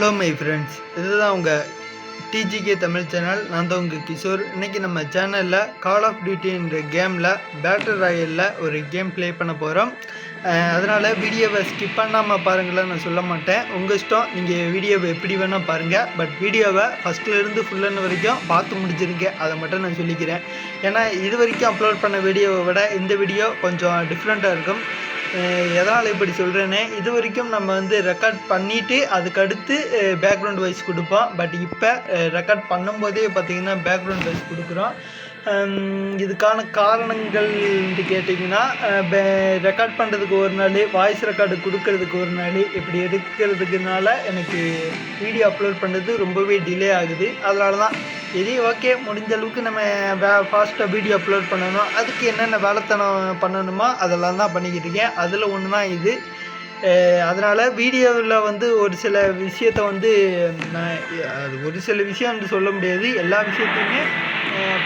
Hello my friends இதுதான் உங்கள் டிஜிகே Tamil channel நான் தான் உங்கள் கிஷோர். இன்றைக்கி நம்ம சேனலில் கால் ஆஃப் டியூட்டின்ற கேமில் பேட்டர் ராயலில் ஒரு கேம் ப்ளே பண்ண போகிறோம் அதனால் வீடியோவை ஸ்கிப் பண்ணாமல் பாருங்களேன் நான் சொல்ல மாட்டேன். உங்கள் இஷ்டம் நீங்கள் வீடியோவை எப்படி வேணால் பாருங்கள் பட் வீடியோவை ஃபஸ்ட்லேருந்து ஃபுல்லன்னு வரைக்கும் பார்த்து முடிச்சிருங்க. அதை மட்டும் நான் சொல்லிக்கிறேன். ஏன்னா இது வரைக்கும் அப்லோட் பண்ண வீடியோவை விட இந்த வீடியோ கொஞ்சம் டிஃப்ரெண்ட்டாக இருக்கும். எதனால் இப்படி சொல்கிறேனே இது வரைக்கும் நம்ம வந்து ரெக்கார்ட் பண்ணிவிட்டு அதுக்கடுத்து பேக்ரவுண்ட் வாய்ஸ் கொடுப்போம். பட் இப்போ ரெக்கார்ட் பண்ணும்போதே பார்த்தீங்கன்னா பேக்ரவுண்ட் வைஸ் கொடுக்குறோம். இதுக்கான காரணங்கள் கேட்டிங்கன்னா ரெக்கார்ட் பண்ணுறதுக்கு ஒரு நாள் வாய்ஸ் ரெக்கார்டு கொடுக்கறதுக்கு ஒரு நாள் இப்படி எடுக்கிறதுக்குனால எனக்கு வீடியோ அப்லோட் பண்ணுறது ரொம்பவே டிலே ஆகுது. அதனால தான் எது ஓகே முடிஞ்ச அளவுக்கு நம்ம வே ஃபாஸ்ட்டாக வீடியோ அப்லோட் பண்ணணும். அதுக்கு என்னென்ன வேலைத்தனம் பண்ணணுமோ அதெல்லாம் தான் பண்ணிக்கிட்டு இருக்கேன். அதில் ஒன்று தான் இது. அதனால் வீடியோவில் வந்து ஒரு சில விஷயத்த வந்து நான் அது ஒரு சில விஷயம் வந்து சொல்ல முடியாது. எல்லா விஷயத்தையுமே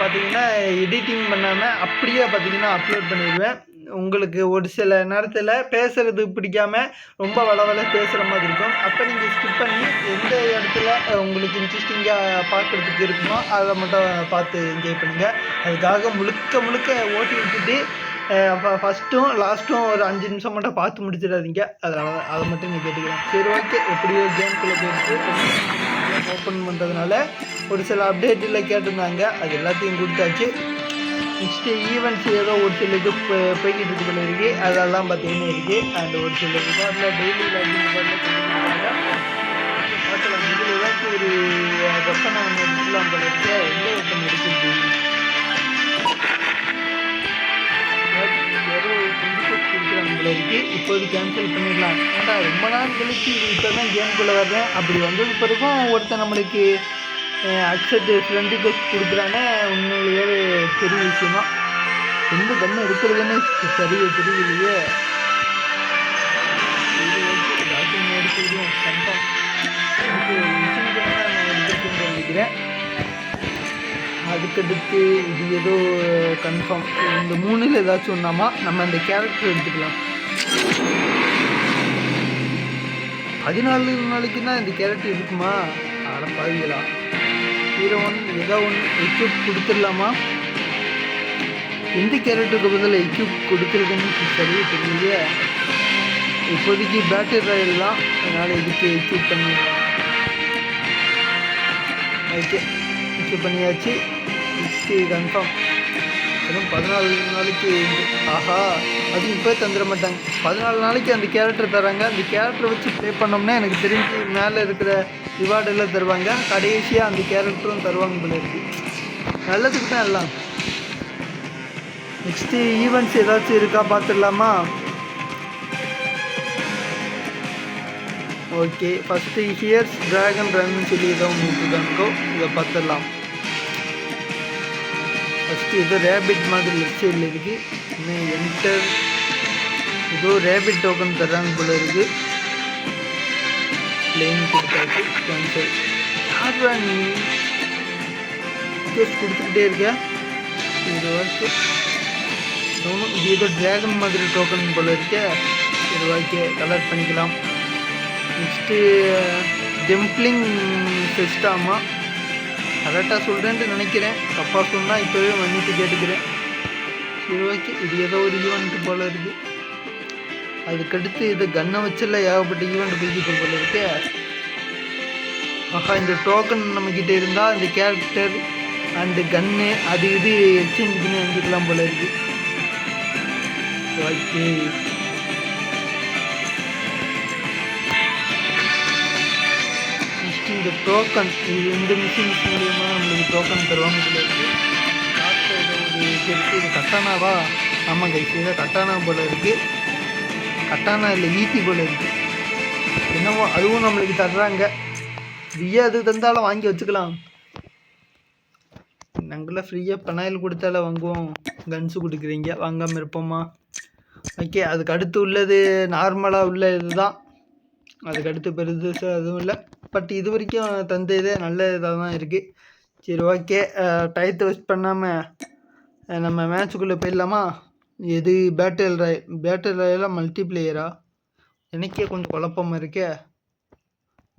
பார்த்தீங்கன்னா எடிட்டிங் பண்ணாமல் அப்படியே பார்த்தீங்கன்னா அப்லோட் பண்ணிடுவேன். உங்களுக்கு ஒரு சில நேரத்தில் பேசுகிறது பிடிக்காம ரொம்ப வளவல பேசுகிற மாதிரி இருக்கும். அப்போ நீங்கள் ஸ்கிப் பண்ணி எந்த இடத்துல உங்களுக்கு இன்ட்ரெஸ்டிங்காக பார்க்குறதுக்கு இருக்குமோ அதை மட்டும் பார்த்து என்ஜாய் பண்ணுங்கள் அதுக்காக முழுக்க முழுக்க ஓட்டி விட்டுட்டு ஃபஸ்ட்டும் லாஸ்ட்டும் ஒரு அஞ்சு நிமிஷம் மட்டும் பார்த்து முடிச்சிடாதீங்க. அதனால் அதை மட்டும் நீ கேட்டுக்கிறேன் சரி ஓகே எப்படியோ கேம்குள்ளே போயிட்டு ஓப்பன் பண்ணுறதுனால ஒரு சில அப்டேட்டில் கேட்டிருந்தாங்க. அது எல்லாத்தையும் கொடுத்தாச்சு. நெக்ஸ்ட்டு ஈவெண்ட்ஸ் ஏதோ ஒரு சில இது போய்கிட்டு இருக்கு இருக்கு. அதெல்லாம் பார்த்தீங்கன்னா இருக்குது அண்ட் ஒரு சில ரிவார்டில் டெய்லி லைஃப் ஒரு வெப்பனை ஒன்று எடுக்கலாம் போல இருக்கு எந்த வெப்பன் எடுக்கிறது கொடுக்குறாங்க போல இப்போது கேன்சல் பண்ணிடலாம். ஏன்டா ரொம்ப நாள் கழிச்சு இப்போ தான் கேம்குள்ளே வர்றேன். அப்படி வந்தது பிறகும் ஒருத்தன் நம்மளுக்கு அக்செப்ட் ஃப்ரெண்டு டெஸ்ட் கொடுக்குறானே உண்மையிலேயே பெரிய விஷயமா? எந்த கண்ணு இருக்கிறதுன்னு சரியே தெரியலையே. சரி, okay. ஏதாச்சும் அதுக்கடுத்து இது ஏதோ கன்ஃபார்ம் இந்த மூணில் ஏதாச்சும் ஒன்றாமா நம்ம அந்த கேரக்டர் எடுத்துக்கலாம். பதினாலு நாளைக்கு தான் இந்த கேரக்டர் இருக்குமா? அட பாதிக்கலாம் ஹீரோ ஒன் ஏதோ ஒன்று எக்யூப் கொடுத்துடலாமா? எந்த கேரக்டருக்கு பதில் எக்யூப் கொடுக்குறதுன்னு சரியாக தெரியலையே. இப்போதைக்கு பேட்டரி ராயல் தான். அதனால் இதுக்கு எக்யூப் பண்ணிடலாம் ஓகே எக்யூப் பண்ணியாச்சு. நெக்ஸ்ட்டு கன்ஃபார்ம் வெறும் பதினாலு நாளைக்கு ஆஹா அது இப்போ தந்துட மாட்டாங்க. பதினாலு நாளைக்கு அந்த கேரக்டர் தராங்க. அந்த கேரக்டரை வச்சு ப்ளே பண்ணோம்னா எனக்கு தெரிஞ்சு மேலே இருக்கிற ரிவார்டு எல்லாம் தருவாங்க. கடைசியாக அந்த கேரக்டரும் தருவாங்க போல இருக்கு. நல்லதுக்கு தான் எல்லாம். நெக்ஸ்ட்டு ஈவெண்ட்ஸ் ஏதாச்சும் இருக்கா பார்த்துடலாமா? Okay first here's dragon run சொல்லி ஏதோ ஒன்று இருக்கோ இதை பார்த்துடலாம். ஃபஸ்ட்டு ஏதோ ரேபிட் மாதிரி லெஃப்ட் இல்லை இருக்குது இன்னும் என்டர் ஏதோ ரேபிட் டோக்கன் தர்றாங்க போல இருக்குது பிளேன் கொடுத்தாச்சு கேன்சல் யாரா நீ? கேஸ் கொடுத்துக்கிட்டே இருக்க இது ஓகே ஒன்றும் இது ஏதோ ட்ராகன் மாதிரி டோக்கன் போல இருக்கே. இது ஓகே கலர் பண்ணிக்கலாம். நெக்ஸ்ட்டு டெம்ப்ளிங் ஃபெஸ்டாமா கரெக்டாக சொல்கிறேன்ட்டு நினைக்கிறேன். தப்பாக சொன்னால் இப்போவே மன்னிப்பு கேட்டுக்கிறேன். சரி ஓகே இது ஏதோ ஒரு ஈவெண்ட் போல் இருக்குது அதுக்கடுத்து இது கன்னை வச்சுல ஏகப்பட்ட ஈவெண்ட் போய்கிட்டு போல இருக்கு. ஆஹா இந்த டோக்கன் நம்மக்கிட்ட இருந்தால் இந்த கேரக்டர் அண்டு கன்னு அது இது எக்ஸ்சேஞ்ச் பண்ணி வந்துக்கலாம் போல இருக்கு. ஓகே. இந்த டோக்கன் இது இந்த மிஷின்ஸ் மூலியமாக நம்மளுக்கு டோக்கன் தருவாங்க போல இது இருக்குது இது கட்டானாவா? ஆமாம் கைஸ் இதை கட்டானா போல் இருக்குது கட்டானா இல்லை ஈட்டி போல் இருக்குது என்னவோ அதுவும் நம்மளுக்கு தர்றாங்க. ஃப்ரீயாக அது தந்தாலும் வாங்கி வச்சுக்கலாம். நாங்களாம் ஃப்ரீயாக பெனாயில் கொடுத்தால வாங்குவோம். கன்ஸு கொடுக்குறீங்க வாங்காமல் இருப்போமா? ஓகே அதுக்கு அடுத்து உள்ளது நார்மலாக உள்ள இதுதான். அதுக்கு அடுத்து பெருசு எதுவும் இல்லை. பட் இது வரைக்கும் தந்த இதே நல்ல இதாக தான் இருக்குது சரி ஓகே டயத்தை வேஸ்ட் பண்ணாமல் நம்ம மேட்ச்சுக்குள்ளே போயிடலாமா? எது பேட்டில் ராயல் பேட்டில் ராயெல்லாம் மல்டி பிளேயரா எனக்கே கொஞ்சம் குழப்பமா இருக்கே.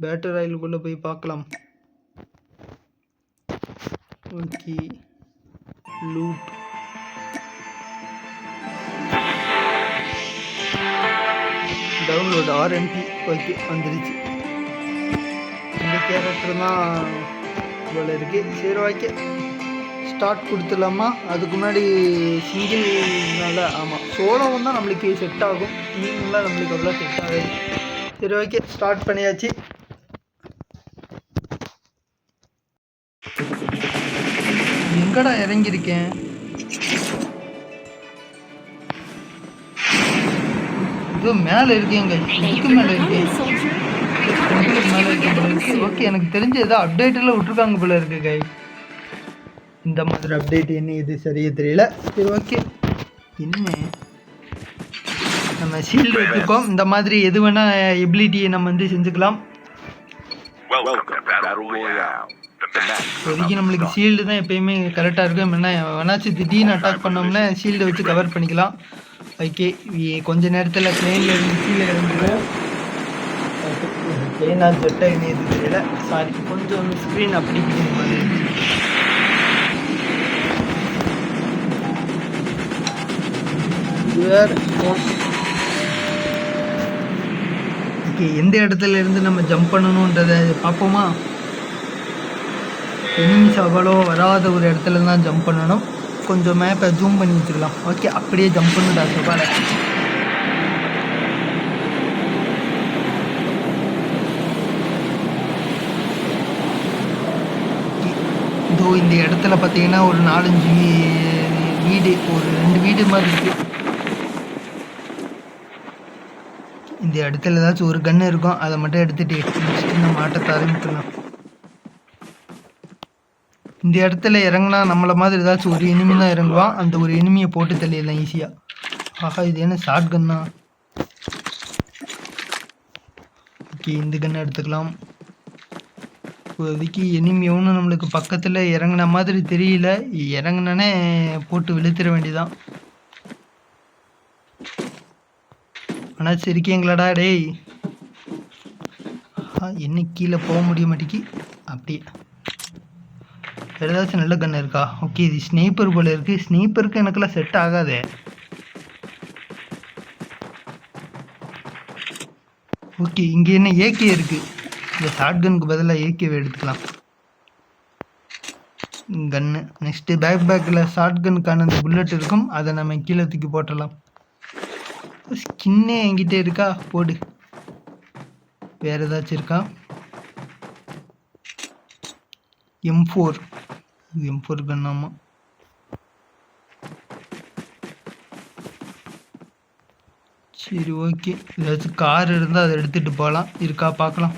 பேட்டர் ஆயிலுக்குள்ளே போய் பார்க்கலாம். Okay loot download R M P okay வந்துருச்சு. இந்த கேரக்டர் தான் இவ்வளோ இருக்கு. சரி ஓகே ஸ்டார்ட் கொடுத்துடலாமா? அதுக்கு முன்னாடி சிங்கிள்னால ஆமாம் சோலோவும் தான் நம்மளுக்கு செட் ஆகும். நீங்களாம் நம்மளுக்கு அவ்வளோ செட் ஆகாது சரி ஓகே ஸ்டார்ட் பண்ணியாச்சு. எங்கடா இறங்கியிருக்கேன்? இதோ மேலே இருக்கேங்க இதுக்கு மேலே இருக்கேன் ஓகே எனக்கு தெரிஞ்ச ஏதோ அப்டேட்டில் விட்ருக்காங்க போல இருக்கு கை இந்த மாதிரி அப்டேட் என்ன இது சரியே தெரியல. சரி ஓகே என்ன நம்ம ஷீல்டு வச்சுருக்கோம் இந்த மாதிரி எது வேணால் எபிலிட்டியை நம்ம வந்து செஞ்சுக்கலாம். இப்போதைக்கு நம்மளுக்கு ஷீல்டு தான் எப்பயுமே கரெக்டாக இருக்கும். என்ன வேணாச்சும் திடீர்னு அட்டாக் பண்ணோம்னா ஷீல்டை வச்சு கவர் பண்ணிக்கலாம். ஓகே கொஞ்ச நேரத்தில் பிளேனில் இருந்து கீழே இறங்கிடுவோம் பிளேனா செட்டாக இணையது தெரியல. சாரி கொஞ்சம் ஸ்க்ரீன் அப்படி இப்படி மாதிரி ஓகே எந்த இடத்துல இருந்து நம்ம ஜம்ப் பண்ணணுன்றதை பார்ப்போமா? எனிமிஸ் அவ்வளோ வராத ஒரு இடத்துல தான் ஜம்ப் பண்ணணும். கொஞ்சம் மேப்பை ஜூம் பண்ணி வச்சுக்கலாம். ஓகே அப்படியே ஜம்ப் பண்ணுடா சுபால இதோ இந்த இடத்துல பார்த்தீங்கன்னா ஒரு நாலஞ்சு வீடு ஒரு ரெண்டு வீடு மாதிரி இருக்கு. இந்த இடத்துல ஏதாச்சும் ஒரு கன்று இருக்கும் அதை மட்டும் எடுத்துட்டு நெக்ஸ்ட் நம்ம ஆட்டத்தை ஆரம்பிக்கலாம் இந்த இடத்துல இறங்குனா நம்மளை மாதிரி ஏதாச்சும் ஒரு இனிமி தான் இறங்குவான் அந்த ஒரு இனிமையை போட்டு தள்ளிடலாம் ஈஸியாக ஆஹா இது என்ன ஷார்ட் கன்னா ஓகே இந்த கன்னை எடுத்துக்கலாம். இப்போதைக்கு எனிமி ஒன்றும் நம்மளுக்கு பக்கத்தில் இறங்குன மாதிரி தெரியல. இறங்குனனே போட்டு வெளுத்துற வேண்டியதான் ஆனால் சிரிக்கீங்களாடா டேய்? என்ன கீழே போக முடிய மாட்டேங்கி அப்படியே. வேறு ஏதாச்சும் நல்ல கன்று இருக்கா? ஓகே இது ஸ்னீப்பர் போல இருக்குது ஸ்னீப்பருக்கு எனக்கெல்லாம் செட் ஆகாதே. ஓகே இங்கே என்ன ஏகே இருக்குது இந்த ஷார்ட் கனுக்கு பதிலாக ஏகேவை எடுத்துக்கலாம். கன்னு நெக்ஸ்ட்டு பேக் பேக்கில் ஷார்ட் கனுக்கான அந்த புல்லட் இருக்கும். அதை நம்ம கீழே தூக்கி போட்டுடலாம். ஸ்கின்னே என்கிட்ட இருக்கா? போடு. வேறு ஏதாச்சும் இருக்கா? எம் ஃபோர் எம் ஃபோர் கண்ணாமா சரி ஓகே ஏதாச்சும் கார் இருந்தால் அதை எடுத்துகிட்டு போகலாம் இருக்கா பார்க்கலாம்.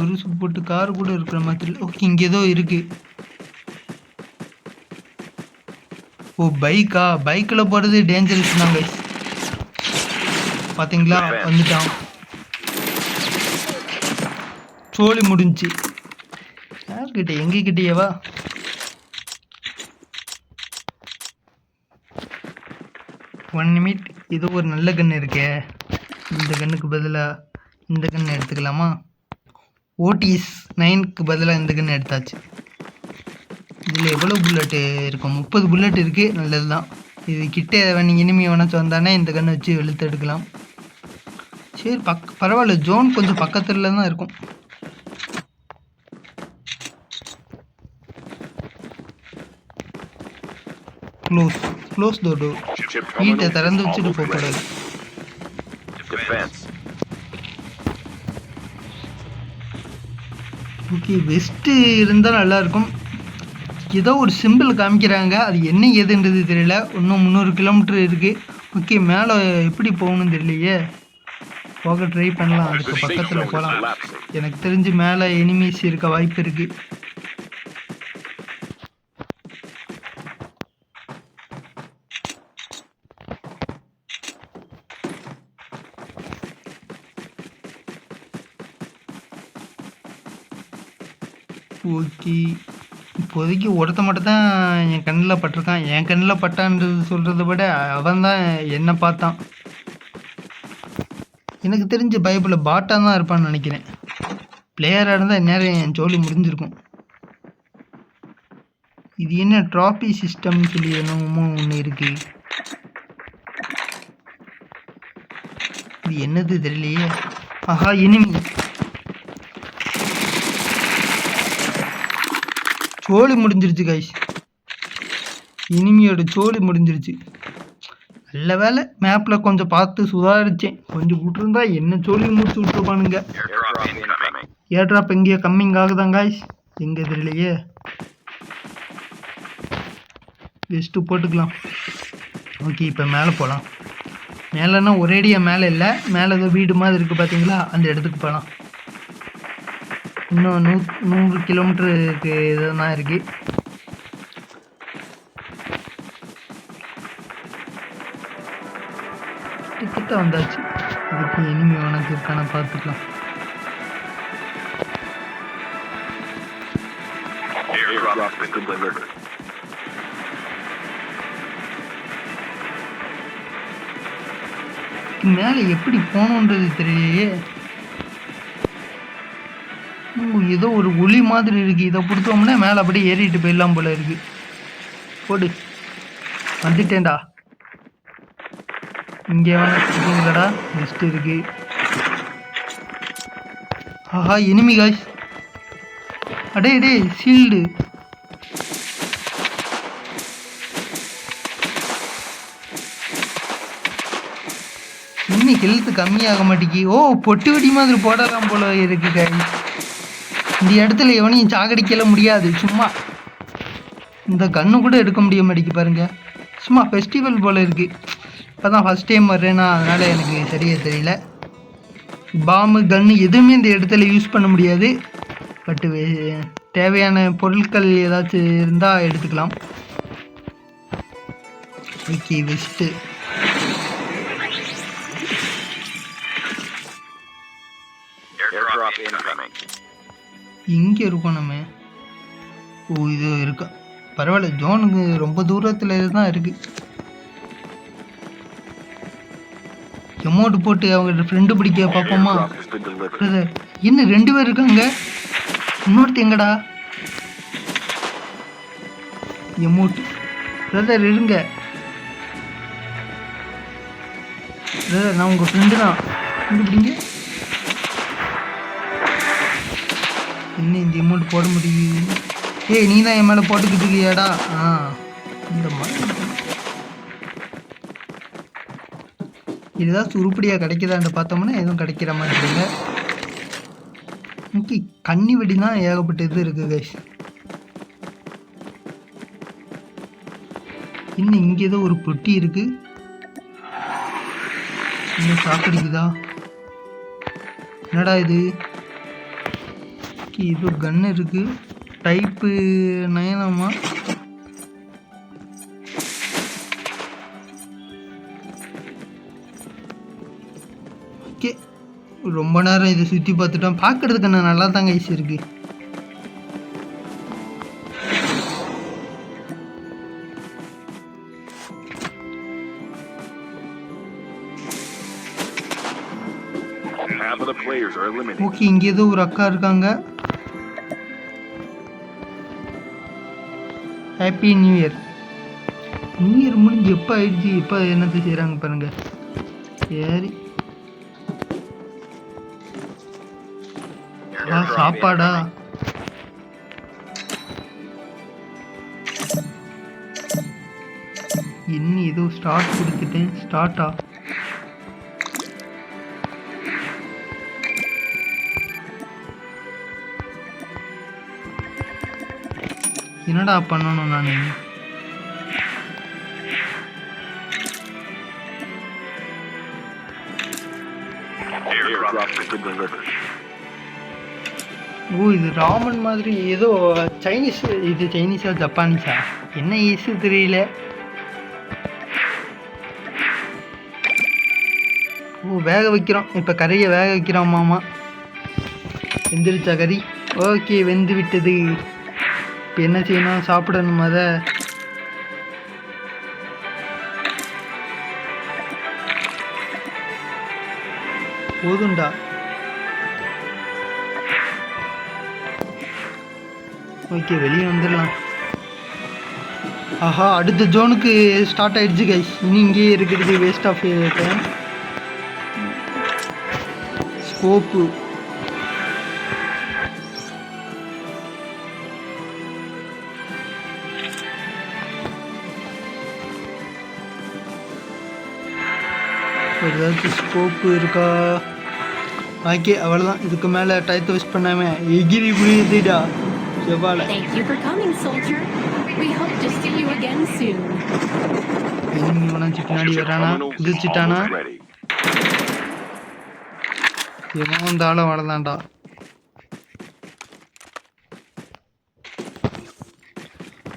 ஒரு சப்போர்ட்டு கார் கூட இருக்கிற மாதிரி ஓகே இங்கே ஏதோ இருக்கு. ஓ பைக்கா பைக்கில் போகிறது டேஞ்சரஸ் தான் கைஸ் பார்த்தீங்களா வந்துட்டான். சோழி முடிஞ்சு யார்கிட்ட எங்ககிட்டயேவா ஒன் நிமிட் இது ஒரு நல்ல கன்று இருக்கே. இந்த கன்னுக்கு பதிலாக இந்த கன்று எடுத்துக்கலாமா? ஓடிஎஸ் நைனுக்கு பதிலாக இந்த கன்று எடுத்தாச்சு. இதில் எவ்வளோ புல்லட்டு இருக்கும் முப்பது புல்லட் இருக்குது நல்லது தான் இது கிட்டே நீங்கள் இனிமே வேணாச்சும் வந்தானே இந்த கன்று வச்சு வெளுத்து எடுக்கலாம். சரி பக் பரவாயில்ல. ஜோன் கொஞ்சம் பக்கத்தில் தான் இருக்கும். க்ளோஸ் க்ளோஸ் த டோர் வீட்டை திறந்து வச்சுட்டு போகக்கூடாது. ஓகே வெஸ்ட்டு இருந்தால் நல்லாயிருக்கும். ஏதோ ஒரு சிம்பிள் காமிக்கிறாங்க. அது என்ன ஏதுன்றது தெரியல. இன்னும் முந்நூறு கிலோமீட்டர் இருக்குது ஓகே மேலே எப்படி போகணும்னு தெரியலையே. போக ட்ரை பண்ணலாம். அதுக்கு பக்கத்தில் போகலாம். எனக்கு தெரிஞ்சு மேலே எனிமீஸ் இருக்க வாய்ப்பு இருக்குது ஓகே இப்போதைக்கு ஒருத்த மட்டும் தான் என் கண்ணில் பட்டிருக்கான். என் கண்ணில் பட்டான்றது சொல்கிறத விட அவன் தான் என்னை பார்த்தான். எனக்கு தெரிஞ்ச பைபிளில் பாட்டாக தான் இருப்பான்னு நினைக்கிறேன். பிளேயராக இருந்தால் நேரம் என் ஜோலி முடிஞ்சிருக்கும். இது என்ன ட்ராஃபி சிஸ்டம்னு சொல்லி என்னமோ ஒன்று இருக்கு. இது என்னது தெரியலையே. ஆஹா எனிமி சோழி முடிஞ்சிருச்சு கைஸ் இனிமையோட சோழி முடிஞ்சிருச்சு. நல்ல வேலை மேப்பில் கொஞ்சம் பார்த்து சுதாரிச்சேன். கொஞ்சம் விட்டுருந்தா என்ன சோழி முடிச்சு விட்டுருப்பானுங்க. ஏட்ராப் எங்கேயோ கம்மிங் ஆகுதான் காய்ஸ் எங்கே தெரியலையே. வெஸ்ட்டு போட்டுக்கலாம். ஓகே இப்போ மேலே போகலாம் மேலேன்னா ஒரேடியாக மேலே இல்லை. மேலே ஏதோ வீடு மாதிரி இருக்குது பார்த்தீங்களா அந்த இடத்துக்கு போகலாம். இன்னும் நூ நூறு கிலோமீட்டருக்கு இதுதான் இருக்குது கிட்ட வந்தாச்சு. இதுக்கு இனிமே உனக்கு இருக்கான பார்த்துக்கலாம். மேலே எப்படி போகணுன்றது தெரியலையே. ஏதோ ஒரு ஒளி மாதிரி இருக்கு. இதை கொடுத்தோம்னா மேலே அப்படியே ஏறிட்டு போயிடலாம் போல இருக்கு. போடு. வந்துட்டேன்டா. இங்கே வேணா இருக்கீங்களடா இருக்கு. ஆஹா எனிமி காய்ஸ் அடே அடே ஷீல்டு இன்னும் ஹெல்த் கம்மியாக மாட்டேங்கி ஓ பொட்டு வெடி மாதிரி போடலாம் போல இருக்கு guys. இந்த இடத்துல எவனையும் சாகடிக்கல முடியாது. சும்மா இந்த கன்று கூட எடுக்க முடிய மாட்டேங்கி பாருங்க. சும்மா ஃபெஸ்டிவல் போல் இருக்குது இப்போ தான் ஃபஸ்ட் டைம் வர்றேன்னா அதனால் எனக்கு சரியாக தெரியல. பாம்பு கன்று எதுவுமே இந்த இடத்துல யூஸ் பண்ண முடியாது. பட்டு தேவையான பொருட்கள் ஏதாச்சும் இருந்தால் எடுத்துக்கலாம். Okay vest Airdrop incoming. இங்கே இருக்கோம் நம்ம ஓ இது இருக்கா. பரவாயில்ல ஜோனுக்கு ரொம்ப தூரத்தில் தான் இருக்கு. எமௌண்ட் போட்டு அவங்க ஃப்ரெண்டு பிடிக்க பார்ப்போமா. பிரதர் என்ன ரெண்டு பேர் இருக்காங்க? இன்னொருத்த எங்கடா? எமௌண்ட். பிரதர் இருங்க. பிரதர் நான் உங்கள் ஃப்ரெண்டு தான். ஃப்ரெண்டு இன்னும் இந்த அமௌண்ட் போட முடியும் ஏய் நீ தான் என் மேலே போட்டுக்கிட்டு இருக்கியாடா? ஆ இந்த மாதிரி இதுதான் உருப்படியாக கிடைக்குதான்னு பார்த்தோம்னா எதுவும் கிடைக்கிற மாதிரி இல்லை. ஓகே கன்னி வெடி தான் ஏகப்பட்ட இது இருக்குது கைஸ் இன்னும் இங்கே ஏதோ ஒரு பொட்டி இருக்கு. இன்னும் சாப்பிடுக்குதா? என்னடா இது? ஓகே இது ஒரு கன் இருக்கு. டைப்பு நயனமா? ஓகே. ரொம்ப நேரம் இதை சுற்றி பார்த்துட்டோம். பார்க்கறதுக்கு என்ன நல்லா தாங்க ஐஸ் இருக்கு. ஓகே இங்கே ஏதோ ஒரு அக்கா இருக்காங்க. Happy new year new year முடிஞ்சு எப்போ ஆயிடுச்சு? எப்போ என்னத்தை செய்கிறாங்க பாருங்க. சரி. சாப்பாடா? என்ன ஏதோ ஸ்டார்ட் கொடுத்துட்டேன். ஸ்டார்ட்டா என்னடா பண்ணணும் நான் ஓ இது ராமன் மாதிரி ஏதோ சைனீஸ் இது சைனீஸா ஜப்பானீஸா என்ன ஈஸு தெரியல. ஓ வேக வைக்கிறோம். இப்போ கறியை வேக வைக்கிறோம் மாமா. வெந்துருச்சா கறி? ஓகே வெந்து விட்டது இப்போ என்ன செய்யணும்? சாப்பிடணும் அதை. போதும்டா. ஓகே வெளியே வந்துடலாம். ஆஹா அடுத்த ஜோனுக்கு ஸ்டார்ட் ஆயிடுச்சு கைஸ் இனி இங்கேயே இருக்கிறது வேஸ்ட் ஆஃப் டைம் ஸ்கோப்பு ஏதாச்சும் ஸ்கோப்பு இருக்கா? ஓகே அவ்வளோதான் இதுக்கு மேலே டயத்தை வேஸ்ட் பண்ணாம எகிரி புரியுதுடா செவ்வாழை. பின்னாடி வரானா? குதிச்சுட்டானா. எவன் வந்தாலும் வளர்ந்தான்டா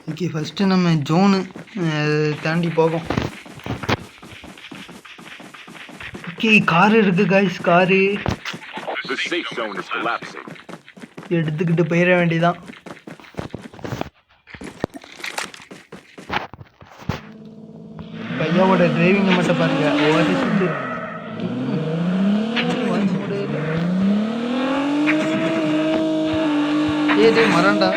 ஓகே ஃபஸ்ட்டு நம்ம ஜோனு தாண்டி போவோம் ஓகே கார் இருக்கு காய்ஸ் காரு. எடுத்துக்கிட்டு போயிட வேண்டியதான் பையாவோட டிரைவிங்கை மட்டும் பாருங்க. ஓடி சுத்து ஏ டேய் மரண்டா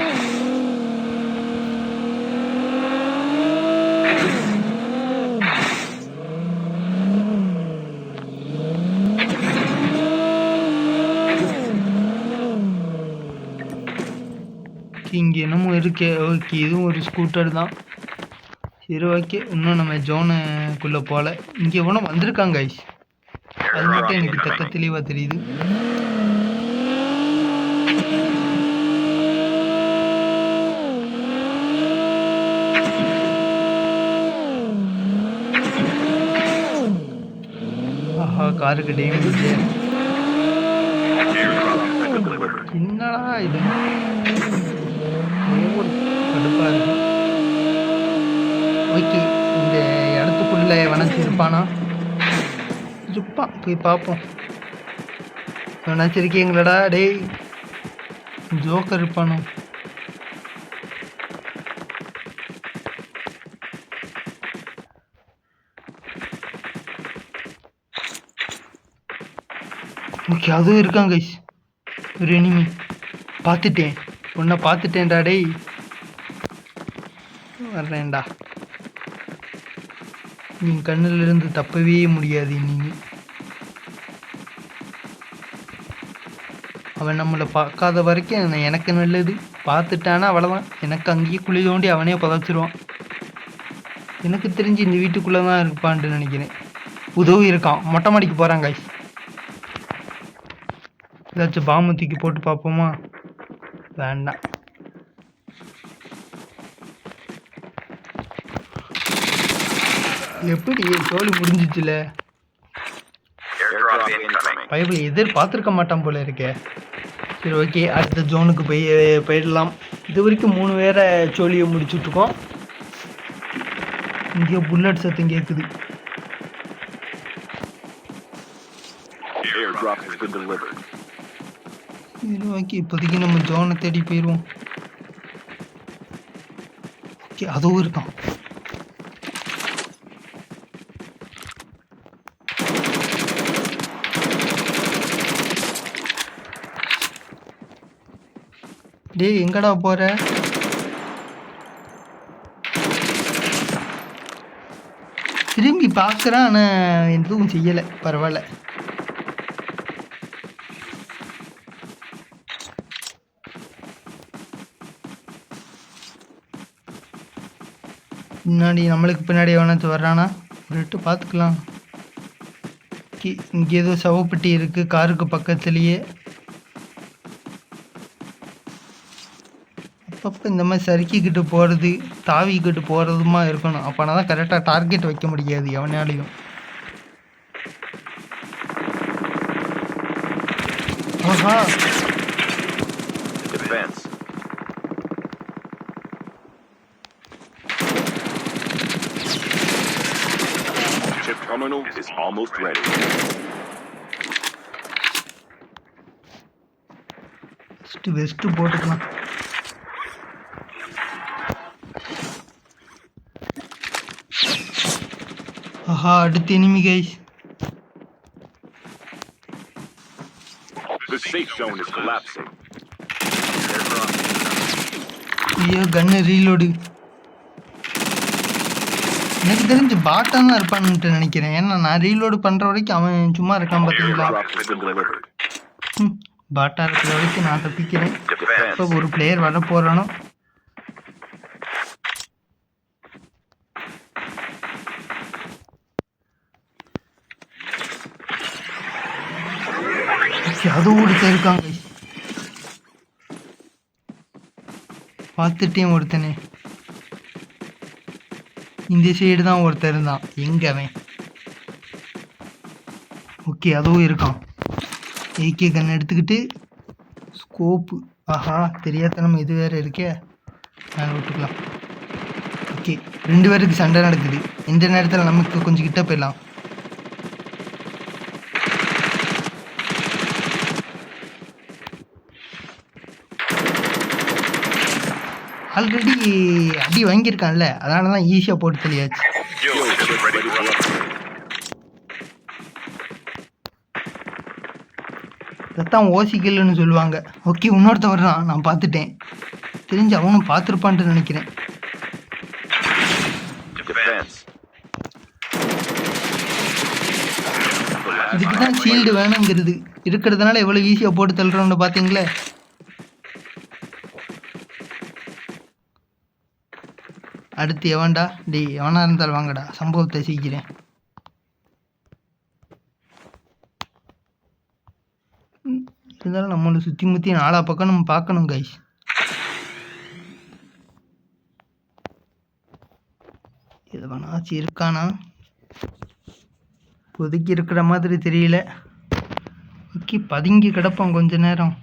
இதுவும் இருக்கே. ஓகே இதுவும் ஒரு ஸ்கூட்டர் தான். சரி ஓகே. இன்னும் நம்ம ஜோனுக்குள்ளே போகல இங்கே ஒன்றும் வந்திருக்காங்க ஐஸ் அது மட்டும் எனக்கு தக்க தெளிவாக தெரியுது. ஆஹா காருக்கு டேமேஜ் என்னடா இது? ஒரே ஒரு கடுப்பாக இருக்கு. ஓகே இந்த இடத்துக்குள்ள எவனாச்சும் இருப்பானா? இருப்பான் போய் பார்ப்போம். நினச்சிருக்கீங்களடா டேய் ஜோக்கர் இருப்பானோ? ஓகே அதுவும் இருக்காங்க guys. ஒரு எனிமி. பார்த்துட்டேன். உன்னை பார்த்துட்டேன்டா டேய். வர்றேன்டா. நீ கண்ணிலிருந்து தப்பவே முடியாது நீ. அவன் நம்மளை பார்க்காத வரைக்கும் நான் எனக்கு நல்லது. பார்த்துட்டானா அவ்வளோதான் எனக்கு அங்கேயே குழி தோண்டி அவனே புதைச்சிருவான். எனக்கு தெரிஞ்சு இந்த வீட்டுக்குள்ளே தான் இருப்பான்ட்டு நினைக்கிறேன். உதவி இருக்கான். மொட்டை மாடிக்கு போகிறான் guys. ஏதாச்சும் பாம்பு தூக்கி போட்டு பார்ப்போமா? வேண்டாம். எப்படி சோழி முடிஞ்சிச்சுல. பைபிள் எதிர்பார்த்துருக்க மாட்டான் போல இருக்கே. சரி ஓகே அடுத்த ஜோனுக்கு போய் போயிடலாம். இது வரைக்கும் மூணு பேரை சோழியை முடிச்சுட்ருக்கோம் இங்கேயோ புல்லட் சத்தம் கேட்குது Airdrop has been delivered. சரி ஓகே இப்போதைக்கு நம்ம ஜோனை தேடி போயிடுவோம் ஓகே அதுவும் இருக்கான். டேய் எங்கடா போற? திரும்பி பார்க்குறான் ஆனால் எதுவும் செய்யலை. பரவாயில்ல. பின்னாடி நம்மளுக்கு பின்னாடி எவனாச்சும் வர்றானா? விட்டு பார்த்துக்கலாம். இங்கே ஏதோ சவப்பெட்டி இருக்குது காருக்கு பக்கத்துலேயே. அப்பப்போ இந்த மாதிரி சறுக்கிக்கிட்டு போகிறது தாவிக்கிட்டு போகிறதுமா இருக்கணும். அப்போனா தான் கரெக்டாக டார்கெட் வைக்க முடியாது எவனாலையும். ஆஹா. Defense. almost ready. to waste to board one. Aha, the enemy guys. The safe zone is collapsing. Yeah, gun reloading. எனக்கு தெரிஞ்சு பாட்டாக தான் இருப்பான்ட்டு நினைக்கிறேன். ஏன்னா நான் ரீலோடு பண்ற வரைக்கும் அவன் சும்மா இருக்கான் பாத்தீங்களா? பாட்டா இருக்கிற வரைக்கும் நான் தப்பிக்கிறேன். இப்போ ஒரு பிளேயர் வர போறானோ? அது ஒருத்தர் இருக்காங்க. பார்த்துட்டேன் ஒருத்தனே. இந்த சைடு தான் ஒருத்தர் இருந்தான். எங்க ஓகே அதுவும் இருக்கான். ஏகே கன் எடுத்துக்கிட்டு ஸ்கோப்பு ஆஹா தெரியாதனம் இது வேறு இருக்கே. நான் விட்டுக்கலாம். ஓகே ரெண்டு பேருக்கு சண்டை நடக்குது. இந்த நேரத்தில் நமக்கு கொஞ்சம் கிட்ட போயிடலாம். ஆல்ரெடி அடி வாங்கியிருக்கான்ல அதனால தான் ஈஸியாக போட்டு roll. இதைத்தான் ஓசிக்கல்னு சொல்லுவாங்க. ஓகே இன்னொருத்தவர் தான் நான் பார்த்துட்டேன். தெரிஞ்சு அவனும் பார்த்துருப்பான்ட்டு நினைக்கிறேன். இதுக்கு தான் ஷீல்டு வேணுங்கிறது. இருக்கிறதுனால எவ்வளோ ஈஸியாக போட்டு தள்ளுறோம்னு பார்த்தீங்களே? அடுத்து எவன்டா? டி எவனாக இருந்தாலும் வாங்கடா. சம்பவத்தை சீக்கிறேன் இருந்தாலும் நம்மளை சுற்றி முற்றி நாலா பக்கம் நம்ம பார்க்கணும் கைஸ் இது வேணாச்சும் இருக்கானா? பொதுக்கி இருக்கிற மாதிரி தெரியல. ஓகே பதுங்கி கிடப்போம் கொஞ்ச நேரம்.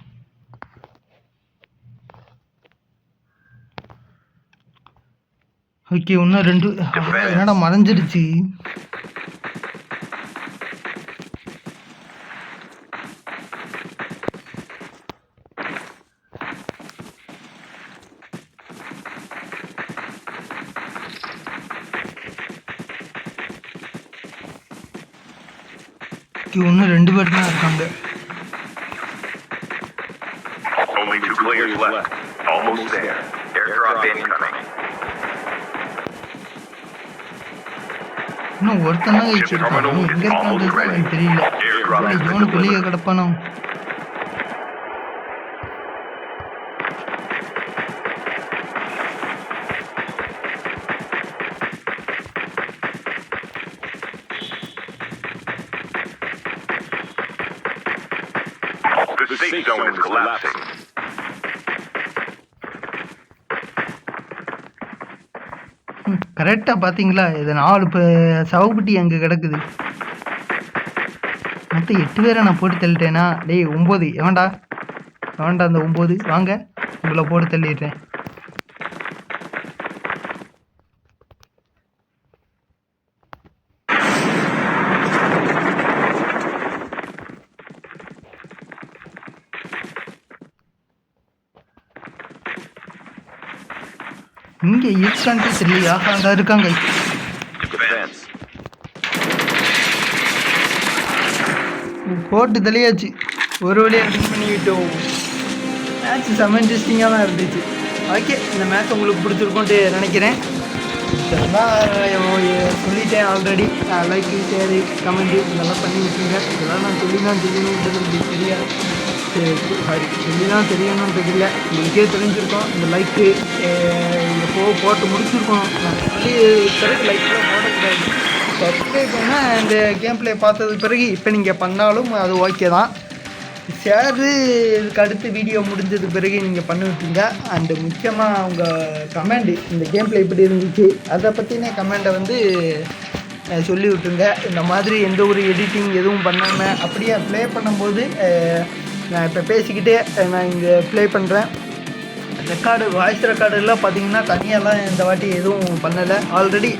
ஓகே இன்னும் ரெண்டு என்னடா மறைஞ்சிடுச்சு ஓகே இன்னும் ரெண்டு பேர் தான் இருக்காங்க Only two players left. Almost there. Airdrop incoming. இன்னும் ஒருத்தன் தான் வச்சிருக்கான் அவன் எங்க இருக்கான்றது எனக்கு தெரியல. ஒருவேளை இவனுக்கு வெளியே கிடப்பானோ? கரெக்டாக பார்த்தீங்களா இது நாலு இப்போ சவப்பட்டி அங்கே கிடக்குது. மொத்தம் எட்டு பேரை நான் போட்டு தள்ளிட்டேனா? டேய் ஒம்பது. எவன்டா வேண்டாம் அந்த ஒம்பது? வாங்க. உங்களை போட்டு தள்ளிடுறேன். இங்கே இருக்கான்ட்டு தெரியல ஆஹா அங்கே இருக்காங்க. போட்டு தெளியாச்சு ஒரு வழியாக வின் பண்ணிக்கிட்டோம் மேட்ச் செம்ம இன்ட்ரெஸ்டிங்காக தான் இருந்துச்சு. ஓகே இந்த மேட்ச் உங்களுக்கு பிடிச்சிருக்கும்ட்டு நினைக்கிறேன். இதெல்லாம் சொல்லிட்டேன் ஆல்ரெடி லைக் ஷேரு கமெண்ட்டு இதெல்லாம் பண்ணி விட்டுருங்க இதெல்லாம் நான் சொல்லி தான் உங்களுக்கு தெரியாது. சாரி சொல்லி தான் தெரியணுன்றது இல்லை உங்களுக்கே தெரிஞ்சிருக்கோம். இந்த லைக்கு இந்த போ போட்டு முடிச்சிருக்கோம். நான் சொல்லி பிறகு லைக்லாம் போடக்கூடாது சப்ஸ்கிரைப் பண்ணால் இந்த கேம் பிளே பார்த்தது பிறகு இப்போ நீங்கள் பண்ணாலும் அது ஓகே தான். ஷேரு இதுக்கு அடுத்து வீடியோ முடிஞ்சது பிறகு நீங்கள் பண்ணி விட்டீங்க அண்டு முக்கியமாக உங்கள் கமெண்ட் இந்த கேம் பிளே எப்படி இருந்துச்சு அதை பற்றின கமெண்ட்டை வந்து சொல்லி விட்டுருங்க இந்த மாதிரி எந்த ஒரு எடிட்டிங் எதுவும் பண்ணாமல் அப்படியே ப்ளே பண்ணும்போது நான் இப்போ பேசிக்கிட்டே நான் இங்கே ப்ளே பண்ணுறேன் ரெக்கார்டு வாய்ஸ் ரெக்கார்டு எல்லாம் பார்த்தீங்கன்னா தனியாலாம் இந்த வாட்டி எதுவும் பண்ணலை. ஆல்ரெடி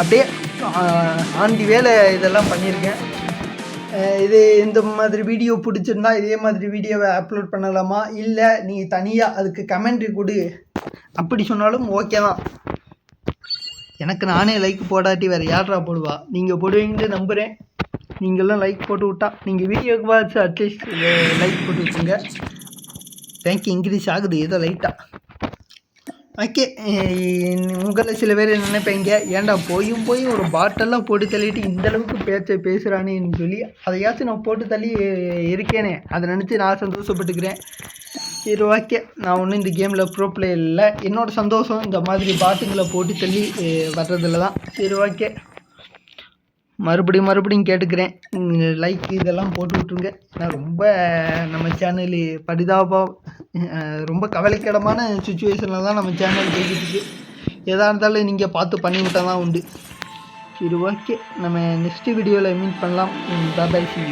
அப்படியே ஆண்டி வேலை இதெல்லாம் பண்ணியிருக்கேன். இது இந்த மாதிரி வீடியோ பிடிச்சிருந்தா இதே மாதிரி வீடியோவை அப்லோட் பண்ணலாமா? இல்லை நீ தனியாக அதுக்கு கமெண்ட் கொடு. அப்படி சொன்னாலும் ஓகே தான். எனக்கு நானே லைக் போடாட்டி வேறு யாரா போடுவா? நீங்கள் போடுவீங்கன்னு நம்புகிறேன் நீங்களும் லைக் போட்டு விட்டா நீங்கள் வீடியோக்கு பார்த்து அட்லீஸ்ட் லைக் போட்டு விட்டுங்க தேங்க்யூ இன்க்ரீஸ் ஆகுது ஏதோ லைட்டாக ஓகே உங்களில் சில பேர் நினைப்பீங்க? ஏன்டா போயும் போய் ஒரு பாட்டெல்லாம் போட்டு தள்ளிட்டு இந்தளவுக்கு பேச்ச பேச்சை பேசுகிறானேன்னு சொல்லி அதையாச்சும் நான் போட்டு தள்ளி இருக்கேனே. அதை நினச்சி நான் சந்தோஷப்பட்டுக்கிறேன். சரி ஓகே நான் ஒன்றும் இந்த கேமில் ப்ரோ பிளே இல்லை. என்னோடய சந்தோஷம் இந்த மாதிரி பாட்டுங்களை போட்டு தள்ளி வர்றதில் வர்றதுல தான் சரி ஓகே மறுபடியும் மறுபடியும் கேட்டுக்கிறேன். லைக் இதெல்லாம் போட்டு விட்ருங்க நான் ரொம்ப நம்ம சேனல் பரிதாபம் ரொம்ப கவலைக்கிடமான சுச்சுவேஷனில் தான் நம்ம சேனல் போய்கிட்டு எதாக இருந்தாலும் நீங்கள் பார்த்து பண்ணி விட்டால் தான் உண்டு. சரி ஓகே நம்ம நெக்ஸ்ட் வீடியோவில் மீட் பண்ணலாம். பாபாய் சி